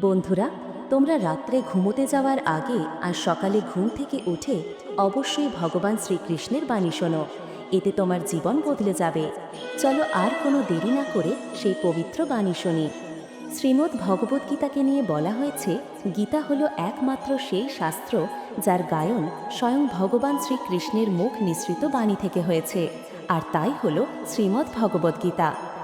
বন্ধুরা, তোমরা রাত্রে ঘুমোতে যাওয়ার আগে আর সকালে ঘুম থেকে উঠে অবশ্যই ভগবান শ্রীকৃষ্ণের বাণী শোনো। এতে তোমার জীবন বদলে যাবে। চলো আর কোনো দেরি না করে সেই পবিত্র বাণী শুনি। শ্রীমদ্ ভগবদ্গীতাকে নিয়ে বলা হয়েছে, গীতা হলো একমাত্র সেই শাস্ত্র যার গায়ন স্বয়ং ভগবান শ্রীকৃষ্ণের মুখ নিঃসৃত বাণী থেকে হয়েছে। আর তাই হলো শ্রীমদ্ ভগবদ্গীতা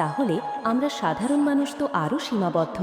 তাহলে আমরা সাধারণ মানুষ তো আরও সীমাবদ্ধ।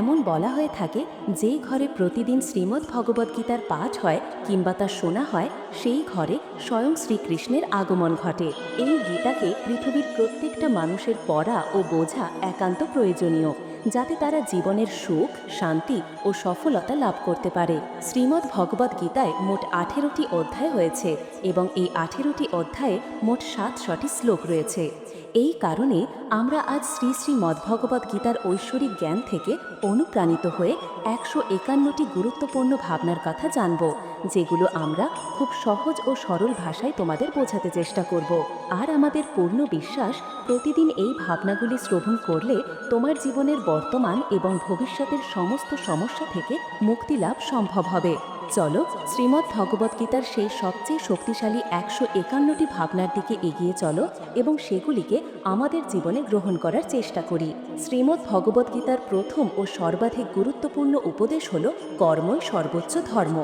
এমন বলা হয়ে থাকে যেই ঘরে প্রতিদিন শ্রীমদ্ ভগবদ্গীতার পাঠ হয় কিংবা তা শোনা হয়, সেই ঘরে স্বয়ং শ্রীকৃষ্ণের আগমন ঘটে। এই গীতাকে পৃথিবীর প্রত্যেকটা মানুষের পড়া ও বোঝা একান্ত প্রয়োজনীয়, যাতে তারা জীবনের সুখ, শান্তি ও সফলতা লাভ করতে পারে। শ্রীমদ্ ভগবদ্ গীতায় মোট আঠেরোটি অধ্যায় হয়েছে এবং এই আঠেরোটি অধ্যায়ে মোট সাতশটি শ্লোক রয়েছে। এই কারণে আমরা আজ শ্রী শ্রী মদ্ভগবদ্ গীতার ঐশ্বরিক জ্ঞান থেকে অনুপ্রাণিত হয়ে একশো একান্নটি গুরুত্বপূর্ণ ভাবনার কথা জানব, যেগুলো আমরা খুব সহজ ও সরল ভাষায় তোমাদের বোঝাতে চেষ্টা করব। আর আমাদের পূর্ণ বিশ্বাস প্রতিদিন এই ভাবনাগুলি শ্রবণ করলে তোমার জীবনের বর্তমান এবং ভবিষ্যতের সমস্ত সমস্যা থেকে মুক্তি লাভ সম্ভব হবে। চলো, শ্রীমদ্ ভগবদ্গীতার সেই সবচেয়ে শক্তিশালী একশো একান্নটি ভাবনার দিকে এগিয়ে চলো এবং সেগুলিকে আমাদের জীবনে গ্রহণ করার চেষ্টা করি। শ্রীমদ্ ভগবদ্গীতার প্রথম ও সর্বাধিক গুরুত্বপূর্ণ উপদেশ হল কর্মই সর্বোচ্চ ধর্ম।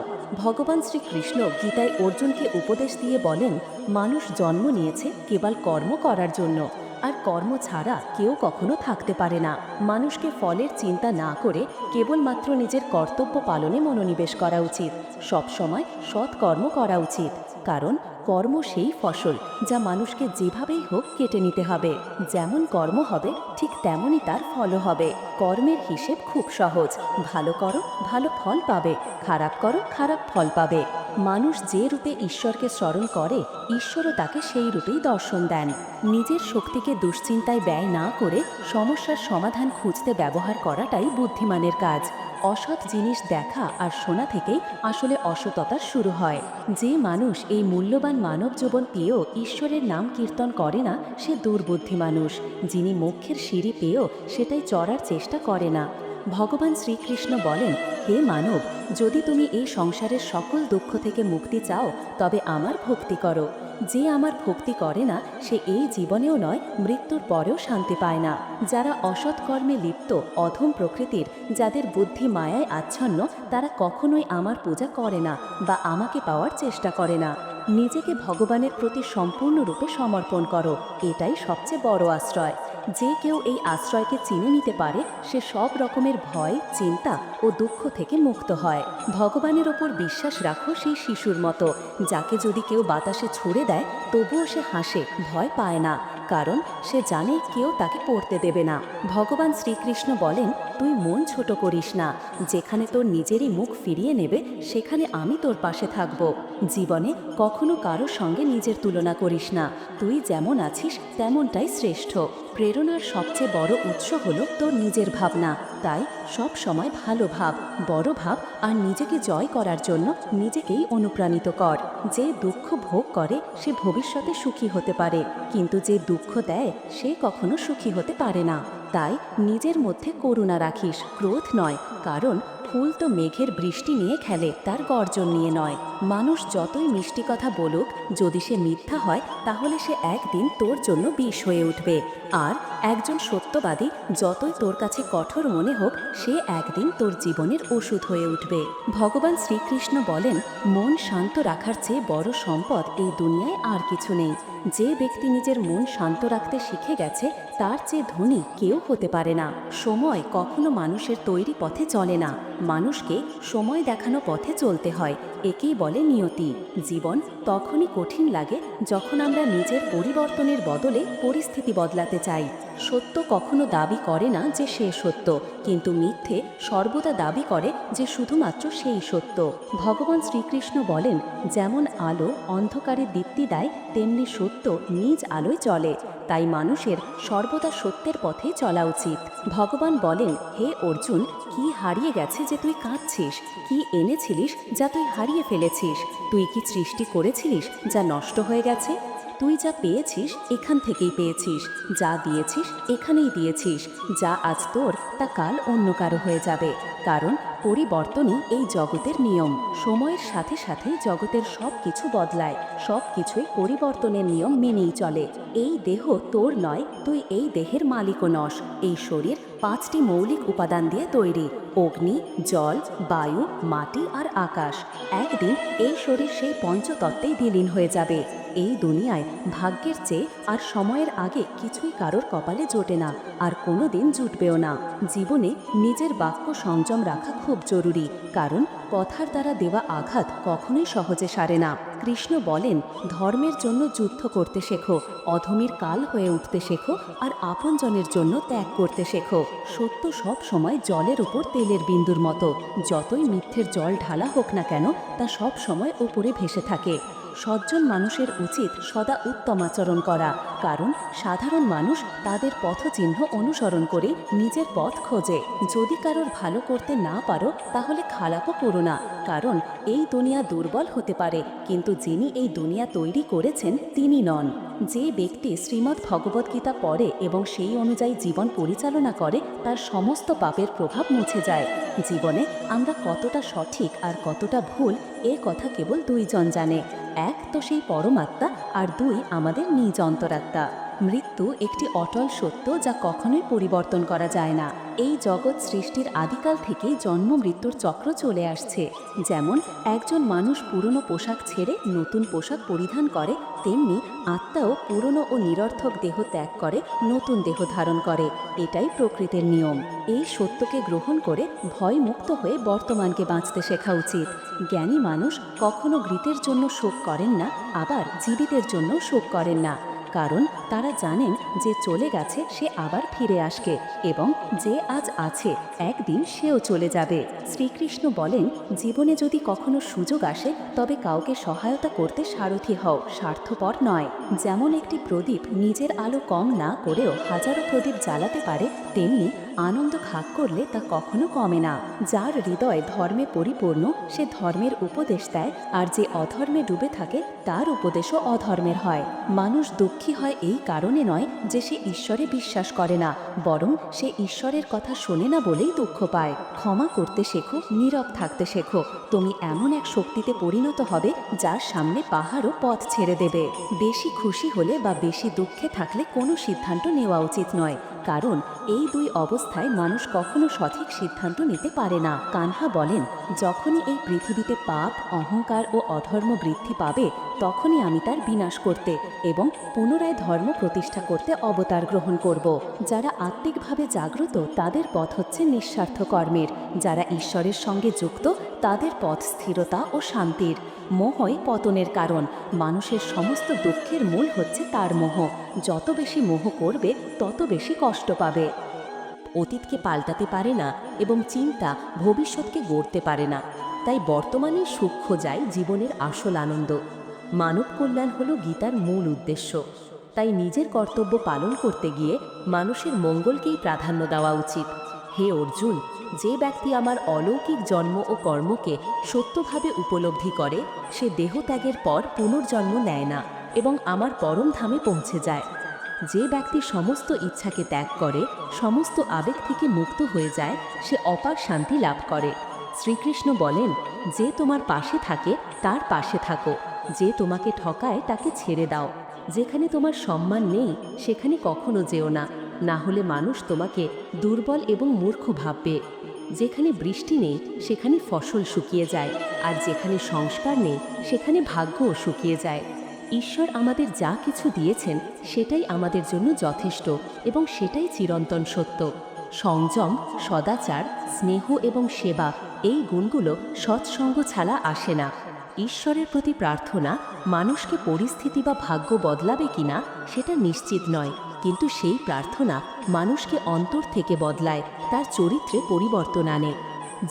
ভগবান শ্রীকৃষ্ণ গীতায় অর্জুনকে উপদেশ দিয়ে বলেন, মানুষ জন্ম নিয়েছে কেবল কর্ম করার জন্য। আর কর্ম ছাড়া কেউ কখনো থাকতে পারে না। মানুষকে ফলের চিন্তা না করে কেবলমাত্র নিজের কর্তব্য পালনে মনোনিবেশ করা উচিত। সবসময় সৎ কর্ম করা উচিত। কারণ কর্ম সেই ফসল যা মানুষকে যেভাবেই হোক কেটে নিতে হবে। যেমন কর্ম হবে, ঠিক তেমনই তার ফলও হবে। কর্মের হিসেব খুব সহজ। ভালো করো, ভালো ফল পাবে। খারাপ করো, খারাপ ফল পাবে। মানুষ যে রূপে ঈশ্বরকে স্মরণ করে, ঈশ্বরও তাকে সেই রূপেই দর্শন দেন। নিজের শক্তিকে দুশ্চিন্তায় ব্যয় না করে সমস্যার সমাধান খুঁজতে ব্যবহার করাটাই বুদ্ধিমানের কাজ। অসৎ জিনিস দেখা আর শোনা থেকেই আসলে অসততা শুরু হয়। যে মানুষ এই মূল্যবান মানব জীবন পেয়েও ঈশ্বরের নাম কীর্তন করে না, সে দুর্বুদ্ধি মানুষ। যিনি মোক্ষের সিঁড়ি পেয়েও সেটাই চড়ার চেষ্টা করে না। ভগবান শ্রীকৃষ্ণ বলেন, হে মানব, যদি তুমি এই সংসারের সকল দুঃখ থেকে মুক্তি চাও, তবে আমার ভক্তি করো। যে আমার ভক্তি করে না, সে এই জীবনেও নয়, মৃত্যুর পরেও শান্তি পায় না। যারা অসৎ কর্মে লিপ্ত, অধম প্রকৃতির, যাদের বুদ্ধি মায়ায় আচ্ছন্ন, তারা কখনোই আমার পূজা করে না বা আমাকে পাওয়ার চেষ্টা করে না। নিজেকে ভগবানের প্রতি সম্পূর্ণরূপে সমর্পণ করো, এটাই সবচেয়ে বড় আশ্রয়। যে কেউ এই আশ্রয়কে চিনে নিতে পারে, সে সব রকমের ভয়, চিন্তা ও দুঃখ থেকে মুক্ত হয়। ভগবানের ওপর বিশ্বাস রাখো সেই শিশুর মতো, যাকে যদি কেউ বাতাসে ছুড়ে দেয়, তবুও সে হাসে, ভয় পায় না। কারণ সে জানে কেউ তাকে পড়তে দেবে না। ভগবান শ্রীকৃষ্ণ বলেন, তুই মন ছোট করিস না। যেখানে তোর নিজেরই মুখ ফিরিয়ে নেবে, সেখানে আমি তোর পাশে থাকব। জীবনে কখনো কারোর সঙ্গে নিজের তুলনা করিস না। তুই যেমন আছিস, তেমনটাই শ্রেষ্ঠ। প্রেরণার সবচেয়ে বড় উৎস হলো তোর নিজের ভাবনা। তাই সব সময় ভালো ভাব, বড় ভাব আর নিজেকে জয় করার জন্য নিজেকেই অনুপ্রাণিত কর। যে দুঃখ ভোগ করে, সে ভবিষ্যতে সুখী হতে পারে। কিন্তু যে দুঃখ দেয়, সে কখনো সুখী হতে পারে না। তাই নিজের মধ্যে করুণা রাখিস, ক্রোধ নয়। কারণ ফুল তো মেঘের বৃষ্টি নিয়ে খেলে, তার গর্জন নিয়ে নয়। মানুষ যতই মিষ্টি কথা বলুক, যদি সে মিথ্যা হয়, তাহলে সে একদিন তোর জন্য বিষ হয়ে উঠবে। আর একজন সত্যবাদী যতই তোর কাছে কঠোর মনে হোক, সে একদিন তোর জীবনের ওষুধ হয়ে উঠবে। ভগবান শ্রীকৃষ্ণ বলেন, মন শান্ত রাখার চেয়ে বড় সম্পদ এই দুনিয়ায় আর কিছু নেই। যে ব্যক্তি নিজের মন শান্ত রাখতে শিখে গেছে তার চেয়ে ধনী কেউ হতে পারে না। সময় কখনো মানুষের তৈরি পথে চলে না। মানুষকে সময় দেখানো পথে চলতে হয়। একেই বলে নিয়তি। জীবন তখনই কঠিন লাগে যখন আমরা নিজের পরিবর্তনের বদলে পরিস্থিতি বদলাতে চাই। সত্য কখনো দাবি করে না যে সে সত্য, কিন্তু মিথ্যে সর্বদা দাবি করে যে শুধুমাত্র সেই সত্য। ভগবান শ্রীকৃষ্ণ বলেন, যেমন আলো অন্ধকারে দীপ্তি দেয়, তেমনি সত্য নিজ আলোয় চলে। তাই মানুষের সর্বদা সত্যের পথে চলা উচিত। ভগবান বলেন, হে অর্জুন, কি হারিয়ে গেছে যে তুই কাঁদছিস? কি এনেছিলিস যা তুই হারিয়ে ফেলেছিস? তুই কি সৃষ্টি করেছিলিস যা নষ্ট হয়ে গেছে? তুই যা পেয়েছিস, এখান থেকেই পেয়েছিস। যা দিয়েছিস, এখানেই দিয়েছিস। যা আজ তোর, তা কাল অন্য কারও হয়ে যাবে। কারণ পরিবর্তনই এই জগতের নিয়ম। সময়ের সাথে সাথে জগতের সব কিছু বদলায়। সব কিছুই পরিবর্তনের নিয়ম মেনেই চলে। এই দেহ তোর নয়, তুই এই দেহের মালিকও নস। এই শরীর পাঁচটি মৌলিক উপাদান দিয়ে তৈরি। অগ্নি, জল, বায়ু, মাটি আর আকাশ। একদিন এই শরীর সেই পঞ্চতত্ত্বেই বিলীন হয়ে যাবে। এই দুনিয়ায় ভাগ্যের চেয়ে আর সময়ের আগে কিছুই কারোর কপালে জোটে না, আর কোনো দিন জুটবেও না। জীবনে নিজের বাক্য সংযম রাখা খুব জরুরি, কারণ কথার দ্বারা দেওয়া আঘাত কখনোই সহজে সারে না। কৃষ্ণ বলেন, ধর্মের জন্য যুদ্ধ করতে শেখো, অধমীর কাল হয়ে উঠতে শেখো, আর আপনজনের জন্য ত্যাগ করতে শেখো। সত্য সব সময় জলের উপর তেলের বিন্দুর মতো। যতই মিথ্যের জল ঢালা হোক না কেন, তা সব সময় ওপরে ভেসে থাকে। সজ্জন মানুষের উচিত সদা উত্তম আচরণ করা। কারণ সাধারণ মানুষ তাদের পথচিহ্ন অনুসরণ করে নিজের পথ খোঁজে। যদি কারোর ভালো করতে না পারো, তাহলে খারাপও করো না। কারণ এই দুনিয়া দুর্বল হতে পারে, কিন্তু যিনি এই দুনিয়া তৈরি করেছেন, তিনি নন। যে ব্যক্তি শ্রীমদ্ ভগবদ্গীতা পড়ে এবং সেই অনুযায়ী জীবন পরিচালনা করে, তার সমস্ত পাপের প্রভাব মুছে যায়। জীবনে আমরা কতটা সঠিক আর কতটা ভুল, এ কথা কেবল দুইজন জানে। এক তো সেই পরমাত্মা আর দুই আমাদের নিজ অন্তরাত্মা। মৃত্যু একটি অটল সত্য যা কখনোই পরিবর্তন করা যায় না। এই জগৎ সৃষ্টির আদিকাল থেকেই জন্ম মৃত্যুর চক্র চলে আসছে। যেমন, একজন মানুষ পুরনো পোশাক ছেড়ে নতুন পোশাক পরিধান করে, তেমনি আত্মাও পুরনো ও নিরর্থক দেহ ত্যাগ করে, নতুন দেহ ধারণ করে। এটাই প্রকৃতির নিয়ম। এই সত্যকে গ্রহণ করে ভয় মুক্ত হয়ে বর্তমানকে বাঁচতে শেখা উচিত। জ্ঞানী মানুষ কখনো ঘৃতের জন্য শোক করেন না, আবার জীবিতের জন্য শোক করেন না। কারণ তারা জানেন যে চলে গেছে সে আবার ফিরে আসবে এবং যে আজ আছে, একদিন সেও চলে যাবে। শ্রীকৃষ্ণ বলেন, জীবনে যদি কখনো সুযোগ আসে, তবে কাউকে সহায়তা করতে সারথি হও, স্বার্থপর নয়। যেমন একটি প্রদীপ নিজের আলো কম না করেও হাজারো প্রদীপ জ্বালাতে পারে, তেমনি আনন্দ খাক করলে তা কখনো কমে না। যার হৃদয় ধর্মে পরিপূর্ণ, সে ধর্মের উপদেশ দেয় আর যে অধর্মে ডুবে থাকে, তার উপদেশও অধর্মের হয়। মানুষ দুঃখী হয় এই কারণে নয় যে সে ঈশ্বরে বিশ্বাস করে না, বরং সে ঈশ্বরের কথা শোনে না বলেই দুঃখ পায়। ক্ষমা করতে শেখো, নীরব থাকতে শেখো। তুমি এমন এক শক্তিতে পরিণত হবে, যার সামনে পাহাড়ও পথ ছেড়ে দেবে। বেশি খুশি হলে বা বেশি দুঃখে থাকলে কোনো সিদ্ধান্ত নেওয়া উচিত নয়। কারণ এই দুই অবস্থায় মানুষ কখনো সঠিক সিদ্ধান্ত নিতে পারে না। কানহা বলেন, যখনই এই পৃথিবীতে পাপ, অহংকার ও অধর্ম বৃদ্ধি পাবে, তখনই আমি তার বিনাশ করতে এবং পুনরায় ধর্ম প্রতিষ্ঠা করতে অবতার গ্রহণ করব। যারা আত্মিকভাবে জাগ্রত, তাদের পথ হচ্ছে নিঃস্বার্থ কর্মের যারা ঈশ্বরের সঙ্গে যুক্ত, তাদের পথ স্থিরতা ও শান্তির। মোহই পতনের কারণ। মানুষের সমস্ত দুঃখের মূল হচ্ছে তার মোহ। যত বেশি মোহ করবে, তত বেশি কষ্ট পাবে। অতীতকে পাল্টাতে পারে না এবং চিন্তা ভবিষ্যৎকে গড়তে পারে না। তাই বর্তমানেই সুখ খোঁজাই জীবনের আসল আনন্দ। মানব কল্যাণ হল গীতার মূল উদ্দেশ্য। তাই নিজের কর্তব্য পালন করতে গিয়ে মানুষের মঙ্গলকেই প্রাধান্য দেওয়া উচিত। হে অর্জুন, যে ব্যক্তি আমার অলৌকিক জন্ম ও কর্মকে সত্যভাবে উপলব্ধি করে, সে দেহত্যাগের পর পুনর্জন্ম নেয় না এবং আমার পরম ধামে পৌঁছে যায়। যে ব্যক্তি সমস্ত ইচ্ছাকে ত্যাগ করে, সমস্ত আবেগ থেকে মুক্ত হয়ে যায়, সে অপার শান্তি লাভ করে। শ্রীকৃষ্ণ বলেন, যে তোমার পাশে থাকে, তার পাশে থাকো। যে তোমাকে ঠকায়, তাকে ছেড়ে দাও। যেখানে তোমার সম্মান নেই, সেখানে কখনো যেও না। না হলে মানুষ তোমাকে দুর্বল এবং মূর্খ ভাববে। যেখানে বৃষ্টি নেই, সেখানে ফসল শুকিয়ে যায়, আর যেখানে সংস্কার নেই, সেখানে ভাগ্যও শুকিয়ে যায়। ঈশ্বর আমাদের যা কিছু দিয়েছেন, সেটাই আমাদের জন্য যথেষ্ট এবং সেটাই চিরন্তন সত্য। সংযম, সদাচার, স্নেহ এবং সেবা, এই গুণগুলো সৎসঙ্গ ছাড়া আসে না। ঈশ্বরের প্রতি প্রার্থনা মানুষকে পরিস্থিতি বা ভাগ্য বদলাবে কিনা, সেটা নিশ্চিত নয়। কিন্তু সেই প্রার্থনা মানুষকে অন্তর থেকে বদলায়, তার চরিত্রে পরিবর্তন আনে।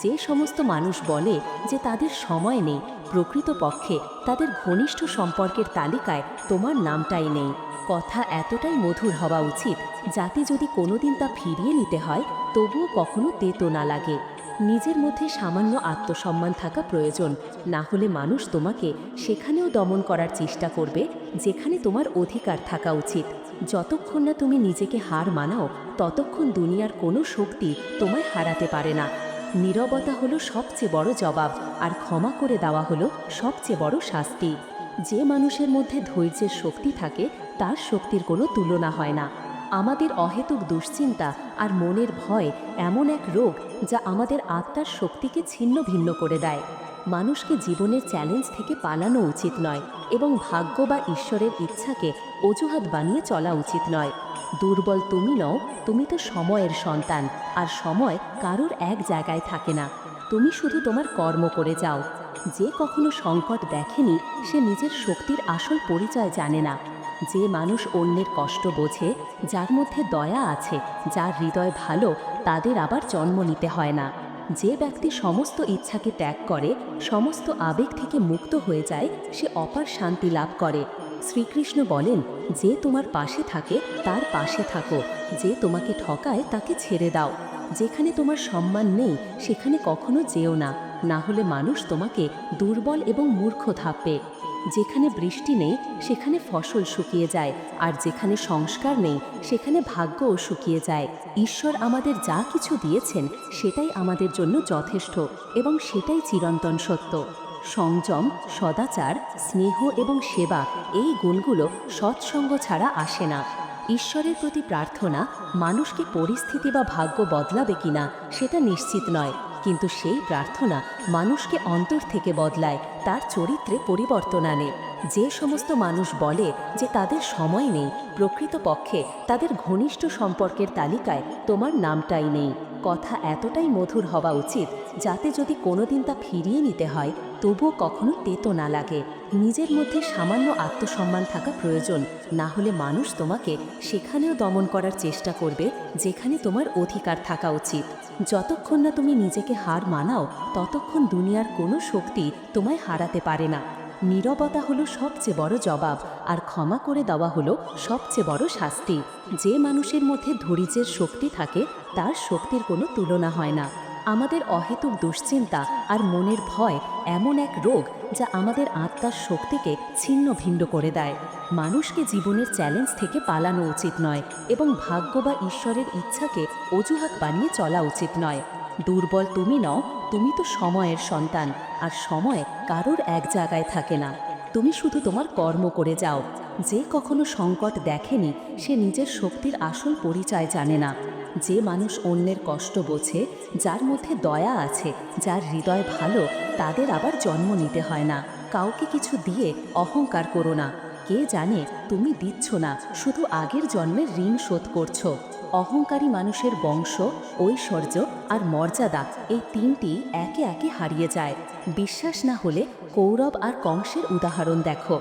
যে সমস্ত মানুষ বলে যে তাদের সময় নেই, প্রকৃতপক্ষে তাদের ঘনিষ্ঠ সম্পর্কের তালিকায় তোমার নামটাই নেই। কথা এতটাই মধুর হওয়া উচিত, যাতে যদি কোনোদিন তা ফিরিয়ে নিতে হয়, তবুও কখনো তেতো না লাগে। নিজের মধ্যে সামান্য আত্মসম্মান থাকা প্রয়োজন, না হলে মানুষ তোমাকে সেখানেও দমন করার চেষ্টা করবে, যেখানে তোমার অধিকার থাকা উচিত। যতক্ষণ না তুমি নিজেকে হার মানাও, ততক্ষণ দুনিয়ার কোনো শক্তি তোমায় হারাতে পারে না। নীরবতা হলো সবচেয়ে বড় জবাব, আর ক্ষমা করে দেওয়া হলো সবচেয়ে বড় শাস্তি। যে মানুষের মধ্যে ধৈর্যের শক্তি থাকে, তার শক্তির কোনো তুলনা হয় না। আমাদের অহেতুক দুশ্চিন্তা আর মনের ভয় এমন এক রোগ যা আমাদের আত্মার শক্তিকে ছিন্ন ভিন্ন করে দেয়। মানুষকে জীবনের চ্যালেঞ্জ থেকে পালানো উচিত নয় এবং ভাগ্য বা ঈশ্বরের ইচ্ছাকে অজুহাত বানিয়ে চলা উচিত নয়। দুর্বল তুমি নও, তুমি তো সময়ের সন্তান, আর সময় কারোর এক জায়গায় থাকে না। তুমি শুধু তোমার কর্ম করে যাও। যে কখনো সংকট দেখেনি, সে নিজের শক্তির আসল পরিচয় জানে না। যে মানুষ অন্যের কষ্ট বোঝে, যার মধ্যে দয়া আছে, যার হৃদয় ভালো, তাদের আবার জন্ম নিতে হয় না। যে ব্যক্তি সমস্ত ইচ্ছাকে ত্যাগ করে, সমস্ত আবেগ থেকে মুক্ত হয়ে যায়, সে অপার শান্তি লাভ করে। শ্রীকৃষ্ণ বলেন, যে তোমার পাশে থাকে, তার পাশে থাকো। যে তোমাকে ঠকায়, তাকে ছেড়ে দাও। যেখানে তোমার সম্মান নেই, সেখানে কখনো যেও না। না হলে মানুষ তোমাকে দুর্বল এবং মূর্খ থাপবে যেখানে বৃষ্টি নেই, সেখানে ফসল শুকিয়ে যায়, আর যেখানে সংস্কার নেই, সেখানে ভাগ্যও শুকিয়ে যায়। ঈশ্বর আমাদের যা কিছু দিয়েছেন, সেটাই আমাদের জন্য যথেষ্ট এবং সেটাই চিরন্তন সত্য। সংযম, সদাচার, স্নেহ এবং সেবা, এই গুণগুলো সৎসঙ্গ ছাড়া আসে না। ঈশ্বরের প্রতি প্রার্থনা, মানুষকে পরিস্থিতি বা ভাগ্য বদলাবে কিনা, সেটা নিশ্চিত নয়। কিন্তু সেই প্রার্থনা মানুষকে অন্তর থেকে বদলায় তার চরিত্রে পরিবর্তন আনে। যে সমস্ত মানুষ বলে যে তাদের সময় নেই, প্রকৃতপক্ষে তাদের ঘনিষ্ঠ সম্পর্কের তালিকায় তোমার নামটাই নেই। কথা এতটাই মধুর হওয়া উচিত, যাতে যদি কোনোদিন তা ফিরিয়ে নিতে হয়, তবুও কখনো তেতো না লাগে। নিজের মধ্যে সামান্য আত্মসম্মান থাকা প্রয়োজন, না হলে মানুষ তোমাকে সেখানেও দমন করার চেষ্টা করবে, যেখানে তোমার অধিকার থাকা উচিত। যতক্ষণ না তুমি নিজেকে হার মানাও, ততক্ষণ দুনিয়ার কোনো শক্তি তোমায় হারাতে পারে না। নীরবতা হলো সবচেয়ে বড় জবাব, আর ক্ষমা করে দেওয়া হলো সবচেয়ে বড় শাস্তি। যে মানুষের মধ্যে ধৈর্যের শক্তি থাকে, তার শক্তির কোনো তুলনা হয় না। আমাদের অহেতুক দুশ্চিন্তা আর মনের ভয় এমন এক রোগ যা আমাদের আত্মার শক্তিকে ছিন্ন ভিন্ন করে দেয়। মানুষকে জীবনের চ্যালেঞ্জ থেকে পালানো উচিত নয় এবং ভাগ্য বা ঈশ্বরের ইচ্ছাকে অজুহাত বানিয়ে চলা উচিত নয়। দুর্বল তুমি নও তুমি তো সময়ের সন্তান, আর সময় কারোর এক জায়গায় থাকে না। তুমি শুধু তোমার কর্ম করে যাও। যে কখনো সংকট দেখেনি, সে নিজের শক্তির আসল পরিচয় জানে না। যে মানুষ অন্যের কষ্ট বোঝে, যার মধ্যে দয়া আছে, যার হৃদয় ভালো, তাদের আবার জন্ম নিতে হয় না। কাউকে কিছু দিয়ে অহংকার করো না। কে জানে, তুমি দিচ্ছ না, শুধু আগের জন্মের ঋণ শোধ করছ। অহংকারী মানুষের বংশ, ঐশ্বর্য আর মর্যাদা এই তিনটি একে একে হারিয়ে যায়। বিশ্বাস না হলে কৌরব আর কংসের উদাহরণ দেখো।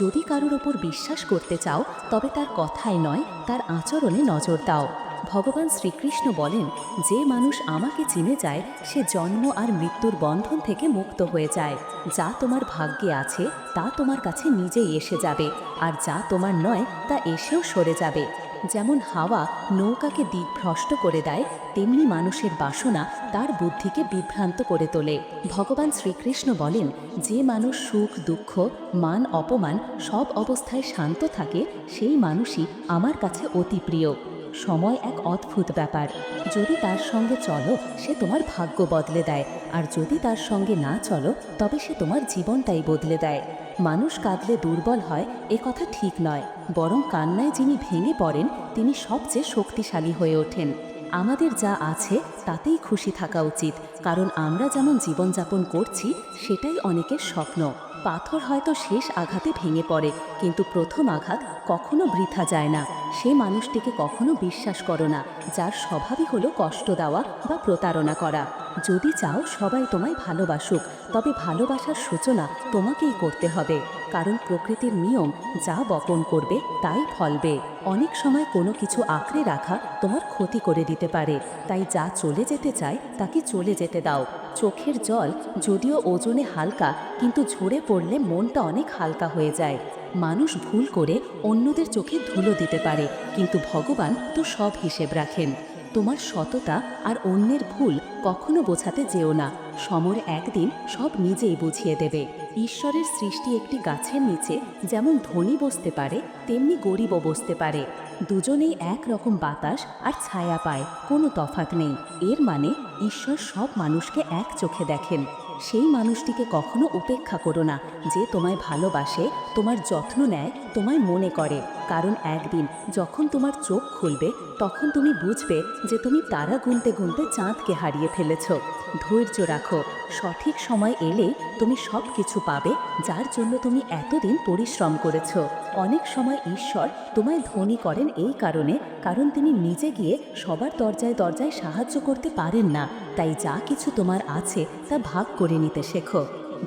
যদি কারোর ওপর বিশ্বাস করতে চাও, তবে তার কথায় নয়, তার আচরণে নজর দাও। ভগবান শ্রীকৃষ্ণ বলেন, যে মানুষ আমাকে চিনে যায়, সে জন্ম আর মৃত্যুর বন্ধন থেকে মুক্ত হয়ে যায়। যা তোমার ভাগ্যে আছে, তা তোমার কাছে নিজেই এসে যাবে। আর যা তোমার নয়, তা এসেও সরে যাবে। যেমন হাওয়া নৌকাকে দিকভ্রষ্ট করে দেয়, তেমনি মানুষের বাসনা তার বুদ্ধিকে বিভ্রান্ত করে তোলে। ভগবান শ্রীকৃষ্ণ বলেন, যে মানুষ সুখ, দুঃখ, মান, অপমান সব অবস্থায় শান্ত থাকে, সেই মানুষই আমার কাছে অতি প্রিয়। সময় এক অদ্ভুত ব্যাপার। যদি তার সঙ্গে চলো, সে তোমার ভাগ্য বদলে দেয়। আর যদি তার সঙ্গে না চলো, তবে সে তোমার জীবনটাই বদলে দেয়। মানুষ কাঁদলে দুর্বল হয়, এ কথা ঠিক নয়। বরং কান্নায় যিনি ভেঙে পড়েন, তিনি সবচেয়ে শক্তিশালী হয়ে ওঠেন। আমাদের যা আছে, তাতেই খুশি থাকা উচিত। কারণ আমরা যেমন জীবনযাপন করছি, সেটাই অনেকের স্বপ্ন। পাথর হয়তো শেষ আঘাতে ভেঙে পড়ে কিন্তু প্রথম আঘাত কখনো বৃথা যায় না। সে মানুষটিকে কখনো বিশ্বাস করো না, যার স্বভাবই হলো কষ্ট দেওয়া বা প্রতারণা করা। যদি চাও সবাই তোমায় ভালোবাসুক, তবে ভালোবাসার সূচনা তোমাকেই করতে হবে। কারণ প্রকৃতির নিয়ম, যা বপন করবে, তাই ফলবে। অনেক সময় কোনো কিছু আঁকড়ে রাখা তোমার ক্ষতি করে দিতে পারে। তাই যা চলে যেতে চায়, তাকে চলে যেতে দাও। চোখের জল, যদিও ওজনে হালকা, কিন্তু ঝরে পড়লে মনটা অনেক হালকা হয়ে যায়। মানুষ ভুল করে অন্যদের চোখে ধুলো দিতে পারে, কিন্তু ভগবান তো সব হিসেব রাখেন। তোমার সততা আর অন্যের ভুল কখনো বোঝাতে যেও না। সমর একদিন সব নিজেই বুঝিয়ে দেবে। ঈশ্বরের সৃষ্টি একটি গাছের নিচে যেমন ধনী বসতে পারে, তেমনি গরিবও বসতে পারে। দুজনেই এক রকম বাতাস আর ছায়া পায়, কোনো তফাৎ নেই। এর মানে ঈশ্বর সব মানুষকে এক চোখে দেখেন। সেই মানুষটিকে কখনো উপেক্ষা করো না যে তোমায় ভালোবাসে, তোমার যত্ন নেয়, তোমায় মনে করে। কারণ একদিন যখন তোমার চোখ খুলবে, তখন তুমি বুঝবে যে তুমি তারা গুনতে গুনতে চাঁদকে হারিয়ে ফেলেছ। ধৈর্য রাখো। সঠিক সময় এলেই তুমি সব কিছু পাবে, যার জন্য তুমি এতদিন পরিশ্রম করেছ। অনেক সময় ঈশ্বর তোমায় ধনী করেন এই কারণে, কারণ তিনি নিজে গিয়ে সবার দরজায় দরজায় সাহায্য করতে পারেন না। তাই যা কিছু তোমার আছে, তা ভাগ করে নিতে শেখো।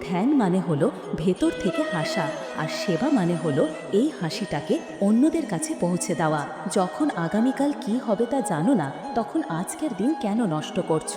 ধ্যান মানে হলো ভেতর থেকে হাসা। আর সেবা মানে হলো এই হাসিটাকে অন্যদের কাছে পৌঁছে দেওয়া। যখন আগামীকাল কি হবে তা জানো না, তখন আজকের দিন কেন নষ্ট করছ?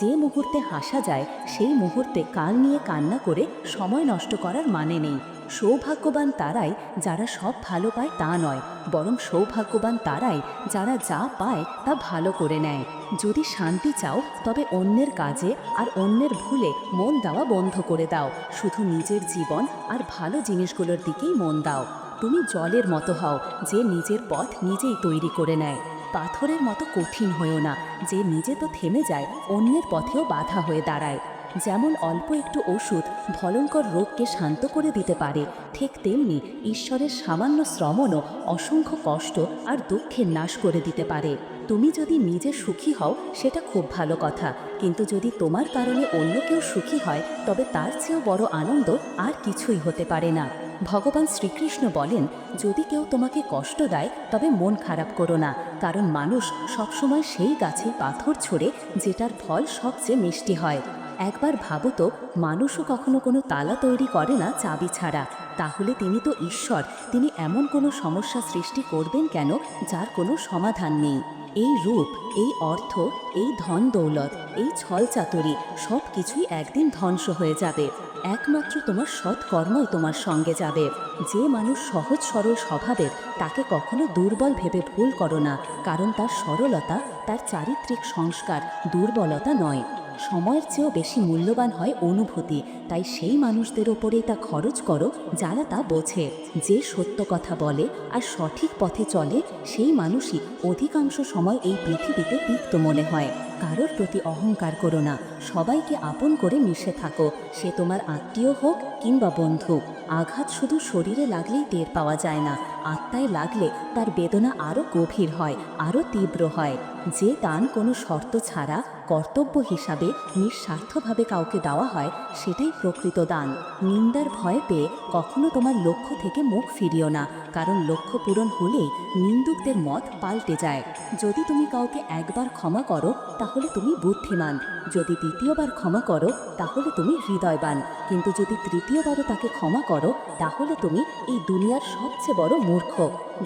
যে মুহূর্তে হাসা যায়, সেই মুহূর্তে কাল নিয়ে কান্না করে সময় নষ্ট করার মানে নেই। সৌভাগ্যবান তারাই যারা সব ভালো পায় তা নয়, বরং সৌভাগ্যবান তারাই যারা যা পায় তা ভালো করে নেয়। যদি শান্তি চাও, তবে অন্যের কাজে আর অন্যের ভুলে মন দেওয়া বন্ধ করে দাও। শুধু নিজের জীবন আর ভালো জিনিসগুলোর দিকেই মন দাও। তুমি জলের মতো হও, যে নিজের পথ নিজেই তৈরি করে নেয়। পাথরের মতো কঠিন হয়েও না, যে নিজে তো থেমে যায়, অন্যের পথেও বাধা হয়ে দাঁড়ায়। যেমন অল্প একটু ওষুধ ভয়ঙ্কর রোগকে শান্ত করে দিতে পারে, ঠিক তেমনি ঈশ্বরের সামান্য শ্রমণও অসংখ্য কষ্ট আর দুঃখের নাশ করে দিতে পারে। তুমি যদি নিজে সুখী হও, সেটা খুব ভালো কথা, কিন্তু যদি তোমার কারণে অন্য কেউ সুখী হয়, তবে তার চেয়েও বড় আনন্দ আর কিছুই হতে পারে না। ভগবান শ্রীকৃষ্ণ বলেন, যদি কেউ তোমাকে কষ্ট দেয়, তবে মন খারাপ করো না, কারণ মানুষ সবসময় সেই গাছে পাথর ছড়ে যেটার ফল সবচেয়ে মিষ্টি হয়। একবার ভাবো তো, মানুষও কখনো কোনো তালা তৈরি করে না চাবি ছাড়া। তাহলে তিনি তো ঈশ্বর, তিনি এমন কোনো সমস্যা সৃষ্টি করবেন কেন, যার কোনো সমাধান নেই? এই রূপ, এই অর্থ, এই ধন দৌলত, এই ছল চাতুরি সব কিছুই একদিন ধ্বংস হয়ে যাবে। একমাত্র তোমার সৎ কর্মই তোমার সঙ্গে যাবে। যে মানুষ সহজ সরল স্বভাবের, তাকে কখনো দুর্বল ভেবে ভুল করো না, কারণ তার সরলতা তার চারিত্রিক সংস্কার, দুর্বলতা নয়। সময়ের চেয়েও বেশি মূল্যবান হয় অনুভূতি, তাই সেই মানুষদের ওপরেই তা খরচ করো, যারা তা বোঝে। যে সত্য কথা বলে আর সঠিক পথে চলে, সেই মানুষই অধিকাংশ সময় এই পৃথিবীতে তিক্ত মনে হয়। কারোর প্রতি অহংকার করো না। সবাইকে আপন করে মিশে থাকো। সে তোমার আত্মীয় হোক কিংবা বন্ধু। আঘাত শুধু শরীরে লাগলেই টের পাওয়া যায় না। আত্মায় লাগলে তার বেদনা আরও গভীর হয় আরও তীব্র হয়। যে দান কোনো শর্ত ছাড়া, কর্তব্য হিসাবে নিঃস্বার্থভাবে কাউকে দেওয়া হয়, সেটাই প্রকৃত দান। নিন্দার ভয় পেয়ে কখনো তোমার লক্ষ্য থেকে মুখ ফিরিও না, কারণ লক্ষ্য পূরণ হলেই নিন্দুকদের মত পাল্টে যায়। যদি তুমি কাউকে একবার ক্ষমা করো তাহলে তুমি বুদ্ধিমান। যদি দ্বিতীয়বার ক্ষমা করো, তাহলে তুমি হৃদয়বান। কিন্তু যদি তৃতীয়বারও তাকে ক্ষমা করো, তাহলে তুমি এই দুনিয়ার সবচেয়ে বড় মূর্খ।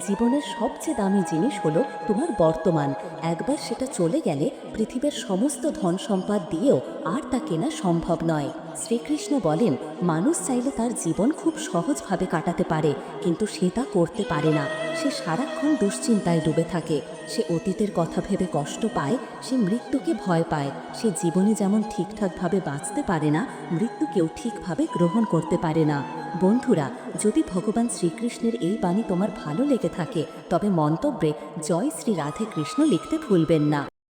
জীবনের সবচেয়ে দামি জিনিস হলো তোমার বর্তমান। একবার সেটা চলে গেলে পৃথিবীর সমস্ত ধন সম্পদ দিয়েও আর তা কেনা সম্ভব নয়। শ্রীকৃষ্ণ বলেন, মানুষ চাইলে তার জীবন খুব সহজভাবে কাটাতে পারে, কিন্তু সে তা করতে পারে না। সে সারাক্ষণ দুশ্চিন্তায় ডুবে থাকে। সে অতীতের কথা ভেবে কষ্ট পায়, সে মৃত্যুকে ভয় পায়, সে জীবনে যেমন ঠিকঠাকভাবে বাঁচতে পারে না, মৃত্যুকেও ঠিকভাবে গ্রহণ করতে পারে না। বন্ধুরা, যদি ভগবান শ্রীকৃষ্ণের এই বাণী তোমার ভালো লেগে থাকে, তবে মন্তব্যে জয় শ্রী রাধে কৃষ্ণ লিখতে ভুলবেন না।